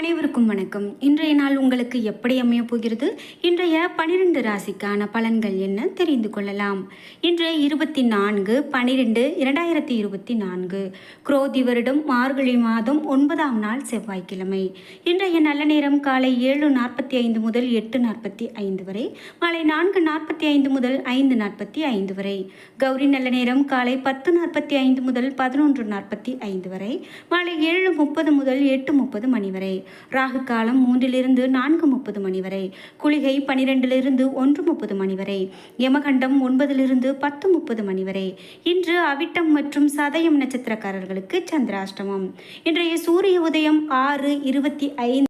அனைவருக்கும் வணக்கம். இன்றைய நாள் உங்களுக்கு எப்படி அமைய போகிறது? இன்றைய பனிரெண்டு ராசிக்கான பலன்கள் என்ன தெரிந்து கொள்ளலாம். இன்று இருபத்தி நான்கு பனிரெண்டு இரண்டாயிரத்தி இருபத்தி நான்கு. குரோதி வருடம் மார்கழி மாதம் ஒன்பதாம் நாள் செவ்வாய்க்கிழமை. இன்றைய நல்ல நேரம் காலை ஏழு நாற்பத்தி ஐந்து முதல் எட்டு நாற்பத்தி ஐந்து வரை மாலை நான்கு நாற்பத்தி ஐந்து முதல் ஐந்து நாற்பத்தி ஐந்து வரை. கௌரி நல்ல நேரம் காலை பத்து நாற்பத்தி ஐந்து முதல் பதினொன்று நாற்பத்தி ஐந்து வரை மாலை ஏழு முப்பது முதல் எட்டு முப்பது மணி வரை. ராகு காலம் மூன்றிலிருந்து நான்கு முப்பது மணி வரை குளிகை பனிரெண்டிலிருந்து ஒன்று முப்பது மணி வரை யமகண்டம் ஒன்பதிலிருந்து பத்து முப்பது மணி வரை. இன்று அவிட்டம் மற்றும் சதயம் நட்சத்திரக்காரர்களுக்கு சந்திராஷ்டமம். இன்றைய சூரிய உதயம் ஆறு இருபத்தி ஐந்து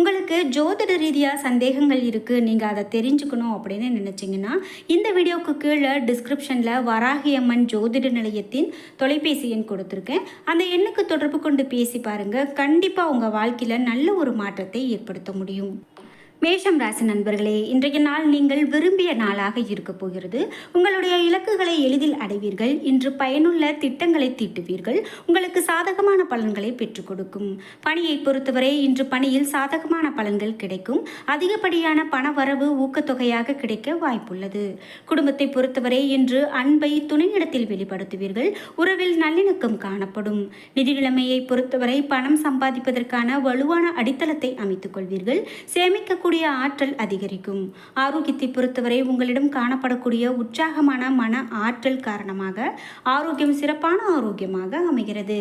உங்களுக்கு ஜோதிட ரீதியாக சந்தேகங்கள் இருக்குது நீங்கள் அதை தெரிஞ்சுக்கணும் அப்படின்னு நினச்சிங்கன்னா இந்த வீடியோவுக்கு கீழே டிஸ்கிரிப்ஷனில் வராகியம்மன் ஜோதிட நிலையத்தின் தொலைபேசி எண் கொடுத்துருக்கேன். அந்த எண்ணுக்கு தொடர்பு கொண்டு பேசி பாருங்கள் கண்டிப்பாக உங்கள் வாழ்க்கையில் நல்ல ஒரு மாற்றத்தை ஏற்படுத்த முடியும். மேஷம் ராசி நண்பர்களே இன்றைய நாள் நீங்கள் விரும்பிய நாளாக இருக்க போகிறது. உங்களுடைய இலக்குகளை எளிதில் அடைவீர்கள். இன்று பயனுள்ள திட்டங்களை தீட்டுவீர்கள். உங்களுக்கு சாதகமான பலன்களை பெற்றுக் கொடுக்கும். பணியை பொறுத்தவரை இன்று பணியில் சாதகமான பலன்கள் கிடைக்கும். அதிகப்படியான பண வரவு ஊக்கத்தொகையாக கிடைக்க வாய்ப்புள்ளது. குடும்பத்தை பொறுத்தவரை இன்று அன்பை துணையிடத்தில் வெளிப்படுத்துவீர்கள். உறவில் நல்லிணக்கம் காணப்படும். நிதி நிலைமையை பொறுத்தவரை பணம் சம்பாதிப்பதற்கான வலுவான அடித்தளத்தை அமைத்துக் கொள்வீர்கள். சேமிக்கக்கூடிய உங்களுடைய ஆற்றல் அதிகரிக்கும். ஆரோக்கியத்தை பொறுத்தவரை உங்களிடம் காணப்படக்கூடிய உற்சாகமான மன ஆற்றல் காரணமாக ஆரோக்கியம் சிறப்பான ஆரோக்கியமாக அமைகிறது.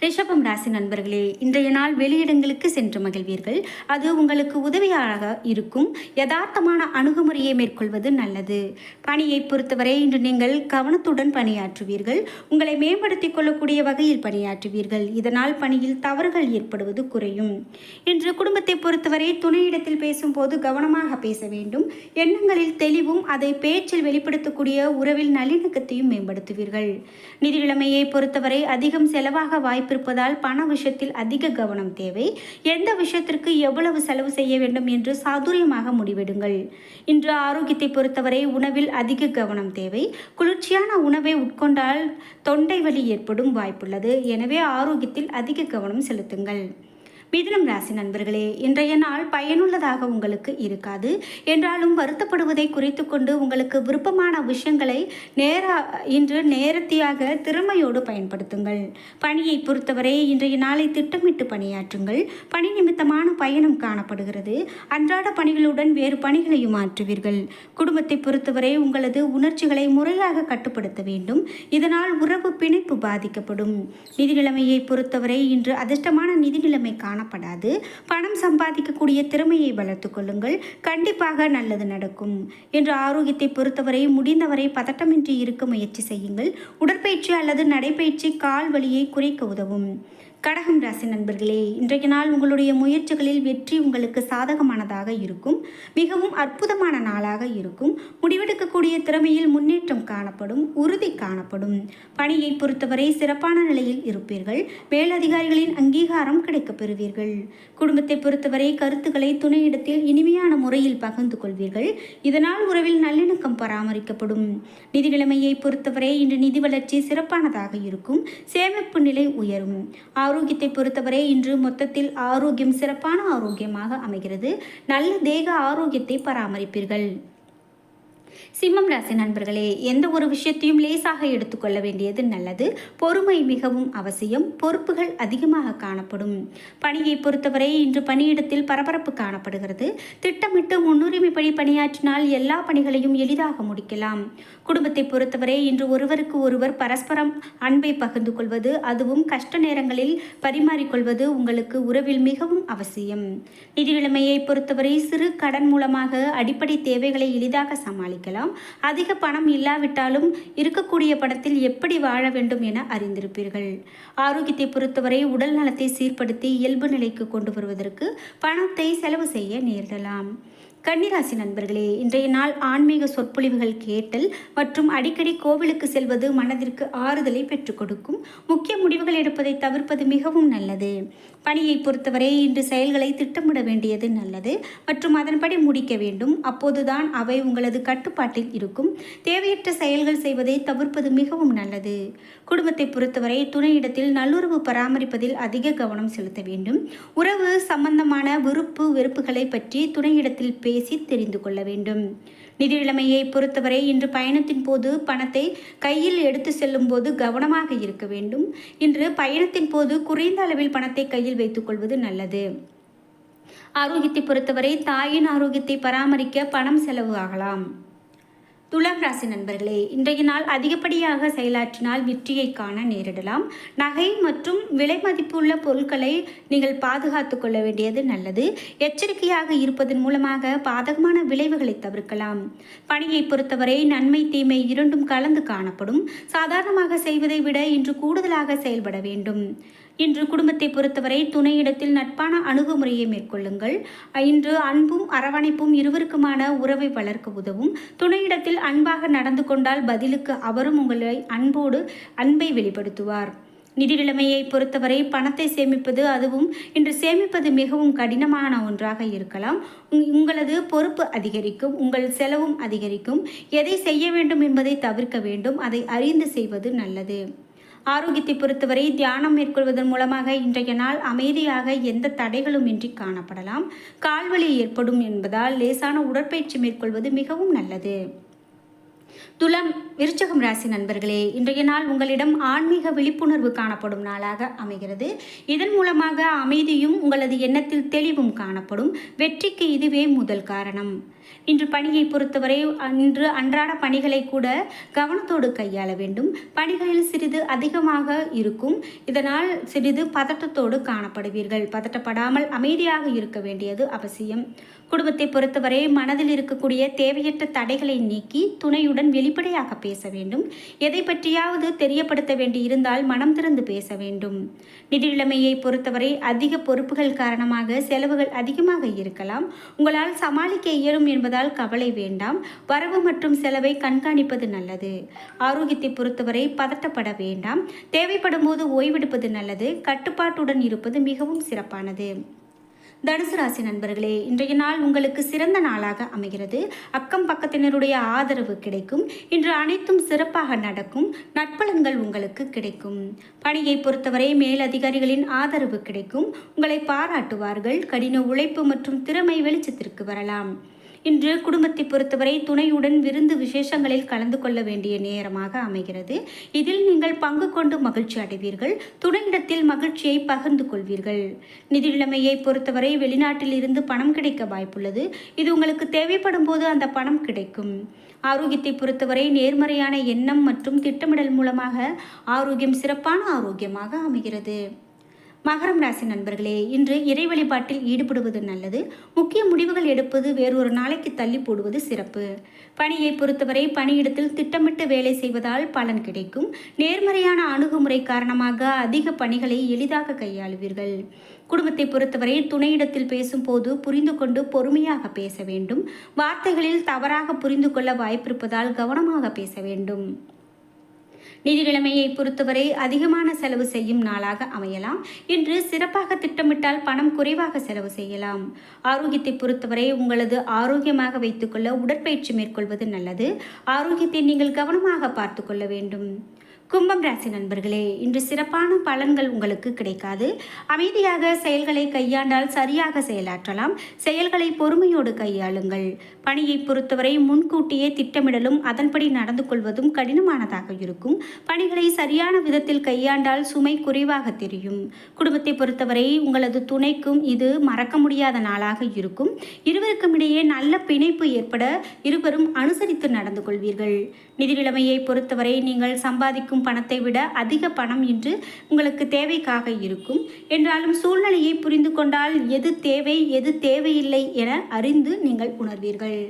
ரிஷபம் ராசி நண்பர்களே இன்றைய நாள் வெளியிடங்களுக்கு சென்று மகிழ்வீர்கள். அது உங்களுக்கு உதவியாக இருக்கும். யதார்த்தமான அணுகுமுறையை மேற்கொள்வது நல்லது. பணியை பொறுத்தவரை இன்று நீங்கள் கவனத்துடன் பணியாற்றுவீர்கள். உங்களை மேம்படுத்திக் கொள்ளக்கூடிய வகையில் பணியாற்றுவீர்கள். இதனால் பணியில் தவறுகள் ஏற்படுவது குறையும். இன்று குடும்பத்தை பொறுத்தவரை துணையிடத்தில் பேசும்போது கவனமாக பேச வேண்டும். எண்ணங்களில் தெளிவும் அதை பேச்சில் வெளிப்படுத்தக்கூடிய உறவில் நல்லிணக்கத்தையும் மேம்படுத்துவீர்கள். நிதி நிலைமையை பொறுத்தவரை அதிகம் செலவாக வாய்ப்பிருப்பதால் பண விஷயத்தில் அதிக கவனம் தேவை. எந்த விஷயத்திற்கு எவ்வளவு செலவு செய்ய வேண்டும் என்று சாதுரியமாக முடிவெடுங்கள். இன்று ஆரோக்கியத்தை பொறுத்தவரை உணவில் அதிக கவனம் தேவை. குளிர்ச்சியான உணவை உட்கொண்டால் தொண்டை வலி ஏற்படும் வாய்ப்புள்ளது. எனவே ஆரோக்கியத்தில் அதிக கவனம் செலுத்துங்கள். மிதுனம் ராசி நண்பர்களே இன்றைய நாள் பயனுள்ளதாக உங்களுக்கு இருக்காது. என்றாலும் வருத்தப்படுவதை குறித்து கொண்டு உங்களுக்கு விருப்பமான விஷயங்களை நேரா இன்று நேரத்தியாக திறமையோடு பயன்படுத்துங்கள். பணியை பொறுத்தவரை இன்றைய நாளை திட்டமிட்டு பணியாற்றுங்கள். பணி நிமித்தமான பயணம் காணப்படுகிறது. அன்றாட பணிகளுடன் வேறு பணிகளையும் மாற்றுவீர்கள். குடும்பத்தை பொறுத்தவரை உங்களது உணர்ச்சிகளை முறையாக கட்டுப்படுத்த வேண்டும். இதனால் உறவு பிணைப்பு பாதிக்கப்படும். நிதி நிலைமையை பொறுத்தவரை இன்று அதிர்ஷ்டமான நிதி நிலைமை காண காணப்படாது. பணம் சம்பாதிக்கக்கூடிய திறமையை வளர்த்து கொள்ளுங்கள். கண்டிப்பாக நல்லது நடக்கும். என்று ஆரோக்கியத்தை பொறுத்தவரை முடிந்தவரை பதட்டமின்றி இருக்க முயற்சி செய்யுங்கள். உடற்பயிற்சி அல்லது நடைப்பயிற்சி கால் வலியை குறைக்க உதவும். கடகம் ராசி நண்பர்களே இன்றைய நாள் உங்களுடைய முயற்சிகளில் வெற்றி உங்களுக்கு சாதகமானதாக இருக்கும் மிகவும் அற்புதமான நாளாக இருக்கும். முடிவெடுக்கக்கூடிய திறமையில் முன்னேற்றம் காணப்படும் உறுதி காணப்படும். பணியை பொறுத்தவரை சிறப்பான நிலையில் இருப்பீர்கள். மேலதிகாரிகளின் அங்கீகாரம் கிடைக்கப் பெறுவீர்கள். குடும்பத்தை பொறுத்தவரை கருத்துக்களை துணையிடத்தில் இனிமையான முறையில் பகிர்ந்து கொள்வீர்கள். இதனால் உறவில் நல்லிணக்கம் பராமரிக்கப்படும். நிதி நிலைமையை பொறுத்தவரை இன்று நிதி வளர்ச்சி சிறப்பானதாக இருக்கும். சேமிப்பு நிலை உயரும். ஆரோக்கியத்தை பொறுத்தவரை இன்று மொத்தத்தில் ஆரோக்கியம் சிறப்பான ஆரோக்கியமாக அமைகிறது. நல்ல தேக ஆரோக்கியத்தை பராமரிப்பீர்கள். சிம்மம் ராசி நண்பர்களே எந்த ஒரு விஷயத்தையும் லேசாக எடுத்துக்கொள்ள வேண்டியது நல்லது. பொறுமை மிகவும் அவசியம். பொறுப்புகள் அதிகமாக காணப்படும். பணியை பொறுத்தவரை இன்று பணியிடத்தில் பரபரப்பு காணப்படுகிறது. திட்டமிட்டு முன்னுரிமைப்படி பணியாற்றினால் எல்லா பணிகளையும் எளிதாக முடிக்கலாம். குடும்பத்தை பொறுத்தவரை இன்று ஒருவருக்கு ஒருவர் பரஸ்பரம் அன்பை பகிர்ந்து கொள்வது அதுவும் கஷ்ட நேரங்களில் பரிமாறிக்கொள்வது உங்களுக்கு உறவில் மிகவும் அவசியம். நிதி நிலைமையை பொறுத்தவரை சிறு கடன் மூலமாக அடிப்படை தேவைகளை எளிதாக சமாளிக்கலாம். அதிக பணம் இல்லாவிட்டாலும் இருக்கக்கூடிய பணத்தில் எப்படி வாழ வேண்டும் என அறிந்திருப்பீர்கள். ஆரோக்கியத்தை பொறுத்தவரை உடல் நலத்தை சீர்படுத்தி இயல்பு நிலைக்கு கொண்டு வருவதற்கு பணத்தை செலவு செய்ய நேரிடலாம். கன்னிராசி நண்பர்களே இன்றைய நாள் ஆன்மீக சொற்பொழிவுகள் கேட்டல் மற்றும் அடிக்கடி கோவிலுக்கு செல்வது மனதிற்கு ஆறுதலை பெற்றுக் கொடுக்கும். முக்கிய முடிவுகள் எடுப்பதை தவிர்ப்பது மிகவும் நல்லது. பணியை பொறுத்தவரை இன்று செயல்களை திட்டமிட வேண்டியது நல்லது மற்றும் அதன்படி முடிக்க வேண்டும். அப்போதுதான் அவை உங்களது கட்டுப்பாட்டில் இருக்கும். தேவையற்ற செயல்கள் செய்வதை தவிர்ப்பது மிகவும் நல்லது. குடும்பத்தை பொறுத்தவரை துணையிடத்தில் நல்லுறவு பராமரிப்பதில் அதிக கவனம் செலுத்த வேண்டும். உறவு சம்பந்தமான விருப்பு வெறுப்புகளை பற்றி துணையிடத்தில் பேசி தெரிந்து கொள்ள வேண்டும். நிதிநிலைமையை பொறுத்தவரை இன்று பயணத்தின் போது பணத்தை கையில் எடுத்து செல்லும் போது கவனமாக இருக்க வேண்டும். இன்று பயணத்தின் போது குறைந்த அளவில் பணத்தை கையில் வைத்துக்கொள்வது நல்லது. ஆரோக்கியத்தை பொறுத்தவரை தாயின் ஆரோக்கியத்தை பராமரிக்க பணம் செலவு ஆகலாம். துலாம் ராசி நண்பர்களே இன்றைய நாள் அதிகப்படியாக செயலாற்றினால் வெற்றியை காண நேரிடலாம். நகை மற்றும் விலை மதிப்புள்ள பொருட்களை நீங்கள் பாதுகாத்து கொள்ள வேண்டியது நல்லது. எச்சரிக்கையாக இருப்பதன் மூலமாக பாதகமான விளைவுகளை தவிர்க்கலாம். பணியை பொறுத்தவரை நன்மை தீமை இரண்டும் கலந்து காணப்படும். சாதாரணமாக செய்வதை விட இன்று கூடுதலாக செயல்பட வேண்டும். இன்று குடும்பத்தை பொறுத்தவரை துணையிடத்தில் நட்பான அணுகுமுறையை மேற்கொள்ளுங்கள். இன்று அன்பும் அரவணைப்பும் இருவருக்குமான உறவை வளர்க்க உதவும். துணையிடத்தில் அன்பாக நடந்து கொண்டால் பதிலுக்கு அவரும் உங்களை அன்போடு அன்பை வெளிப்படுத்துவார். நிதி நிலைமையை பொறுத்தவரை பணத்தை சேமிப்பது அதுவும் இன்று சேமிப்பது மிகவும் கடினமான ஒன்றாக இருக்கலாம். உங்களது பொறுப்பு அதிகரிக்கும் உங்கள் செலவும் அதிகரிக்கும். எதை செய்ய வேண்டும் என்பதை தவிர்க்க வேண்டும் அதை அறிந்து செய்வது நல்லது. ஆரோக்கியத்தை பொறுத்தவரை தியானம் மேற்கொள்வதன் மூலமாக இன்றைய நாள் அமைதியாக எந்த தடைகளும் இன்றி காணப்படலாம். கால்வலி ஏற்படும் என்பதால் லேசான உடற்பயிற்சி மேற்கொள்வது மிகவும் நல்லது. துலம் விருச்சகம் ராசி நண்பர்களே இன்றைய நாள் உங்களிடம் ஆன்மீக விழிப்புணர்வு காணப்படும் நாளாக அமைகிறது. இதன் மூலமாக அமைதியும் உங்களது எண்ணத்தில் தெளிவும் காணப்படும். வெற்றிக்கு இதுவே முதல் காரணம். இன்று பணியை பொறுத்தவரை இன்று அன்றாட பணிகளை கூட கவனத்தோடு கையாள வேண்டும். பணிகளில் சிறிது அதிகமாக இருக்கும். இதனால் சிறிது பதட்டத்தோடு காணப்படுவீர்கள். பதட்டப்படாமல் அமைதியாக இருக்க வேண்டியது அவசியம். குடும்பத்தை பொறுத்தவரை மனதில் இருக்கக்கூடிய தேவையற்ற தடைகளை நீக்கி துணையுடன் வெளிப்படையாக பேச வேண்டும். எதை பற்றியாவது தெரியப்படுத்த வேண்டி இருந்தால் மனம் திறந்து பேச வேண்டும். நிதிநிலைமையை பொறுத்தவரை அதிக பொறுப்புகள் காரணமாக செலவுகள் அதிகமாக இருக்கலாம். உங்களால் சமாளிக்க இயலும் என்பதால் கவலை வேண்டாம். வரவு மற்றும் செலவை கண்காணிப்பது நல்லது. ஆரோக்கியத்தை பொறுத்தவரை பதட்டப்பட வேண்டாம். தேவைப்படும் போது ஓய்வெடுப்பது நல்லது. கட்டுப்பாட்டுடன் இருப்பது மிகவும் சிறப்பானது. தனுசு ராசி நண்பர்களே இன்றைய நாள் உங்களுக்கு சிறந்த நாளாக அமைகிறது. அக்கம் பக்கத்தினருடைய ஆதரவு கிடைக்கும். இன்று அனைத்தும் சிறப்பாக நடக்கும். நட்பலன்கள் உங்களுக்கு கிடைக்கும். பணியை பொறுத்தவரை மேலதிகாரிகளின் ஆதரவு கிடைக்கும். உங்களை பாராட்டுவார்கள். கடின உழைப்பு மற்றும் திறமை வெளிச்சத்திற்கு வரலாம். இன்று குடும்பத்தை பொறுத்தவரை துணையுடன் விருந்து விசேஷங்களில் கலந்து கொள்ள வேண்டிய நேரமாக அமைகிறது. இதில் நீங்கள் பங்கு கொண்டு மகிழ்ச்சி அடைவீர்கள். துணையிடத்தில் மகிழ்ச்சியை பகிர்ந்து கொள்வீர்கள். நிதி நிலைமையை பொறுத்தவரை வெளிநாட்டில் இருந்து பணம் கிடைக்க வாய்ப்புள்ளது. இது உங்களுக்கு தேவைப்படும் போது அந்த பணம் கிடைக்கும். ஆரோக்கியத்தை பொறுத்தவரை நேர்மறையான எண்ணம் மற்றும் திட்டமிடல் மூலமாக ஆரோக்கியம் சிறப்பான ஆரோக்கியமாக அமைகிறது. மகரம் ராசி நண்பர்களே இன்று இறை வழிபாட்டில் ஈடுபடுவது நல்லது. முக்கிய முடிவுகள் எடுப்பது வேறொரு நாளைக்கு தள்ளி போடுவது சிறப்பு. பணியை பொறுத்தவரை பணியிடத்தில் திட்டமிட்டு வேலை செய்வதால் பலன் கிடைக்கும். நேர்மறையான அணுகுமுறை காரணமாக அதிக பணிகளை எளிதாக கையாளுவீர்கள். குடும்பத்தை பொறுத்தவரை துணையிடத்தில் பேசும்போது புரிந்து கொண்டு பொறுமையாக பேச வேண்டும். வார்த்தைகளில் தவறாக புரிந்து கொள்ள வாய்ப்பிருப்பதால் கவனமாக பேச வேண்டும். நிதிநிலைமையை பொறுத்தவரை அதிகமான செலவு செய்யும் நாளாக அமையலாம் இன்று சிறப்பாக திட்டமிட்டால் பணம் குறைவாக செலவு செய்யலாம். ஆரோக்கியத்தை பொறுத்தவரை உங்களது ஆரோக்கியமாக வைத்துக்கொள்ள உடற்பயிற்சி மேற்கொள்வது நல்லது. ஆரோக்கியத்தை நீங்கள் கவனமாக பார்த்து கொள்ள வேண்டும். கும்பம் ராசி நண்பர்களே இன்று சிறப்பான பலன்கள் உங்களுக்கு கிடைக்காது. அமைதியாக செயல்களை கையாண்டால் சரியாக செயலாற்றலாம். செயல்களை பொறுமையோடு கையாளுங்கள். பணியை பொறுத்தவரை முன்கூட்டியே திட்டமிடலும் அதன்படி நடந்து கொள்வதும் கடினமானதாக இருக்கும். பணிகளை சரியான விதத்தில் கையாண்டால் சுமை குறைவாக தெரியும். குடும்பத்தை பொறுத்தவரை உங்களது துணைக்கும் இது மறக்க முடியாத நாளாக இருக்கும். இருவருக்கும் இடையே நல்ல பிணைப்பு ஏற்பட இருவரும் அனுசரித்து நடந்து கொள்வீர்கள். நிதி நிலைமையை பொறுத்தவரை நீங்கள் சம்பாதிக்கும் பணத்தை விட அதிக பணம் இன்று உங்களுக்கு தேவைக்காக இருக்கும். என்றாலும் சூழ்நிலையை புரிந்து கொண்டால் எது தேவை எது தேவையில்லை என அறிந்து நீங்கள் உணர்வீர்கள்.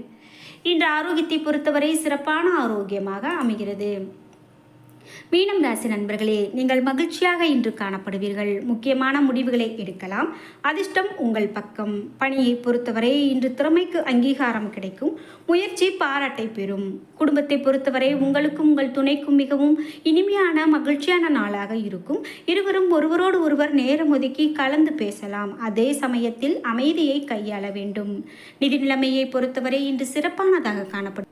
இன்று ஆரோக்கியத்தை பொறுத்தவரை சிறப்பான ஆரோக்கியமாக அமைகிறது. மீனம் ராசி நண்பர்களே நீங்கள் மகிழ்ச்சியாக இன்று காணப்படுவீர்கள். முக்கியமான முடிவுகளை எடுக்கலாம். அதிர்ஷ்டம் உங்கள் பக்கம். பணியை பொறுத்தவரை இன்று திறமைக்கு அங்கீகாரம் கிடைக்கும். முயற்சி பாராட்டை பெறும். குடும்பத்தை பொறுத்தவரை உங்களுக்கும் உங்கள் துணைக்கும் மிகவும் இனிமையான மகிழ்ச்சியான நாளாக இருக்கும். இருவரும் ஒருவரோடு ஒருவர் நேரம் ஒதுக்கி கலந்து பேசலாம். அதே சமயத்தில் அமைதியை கையாள வேண்டும். நிதி நிலைமையை பொறுத்தவரை இன்று சிறப்பானதாக காணப்படும்.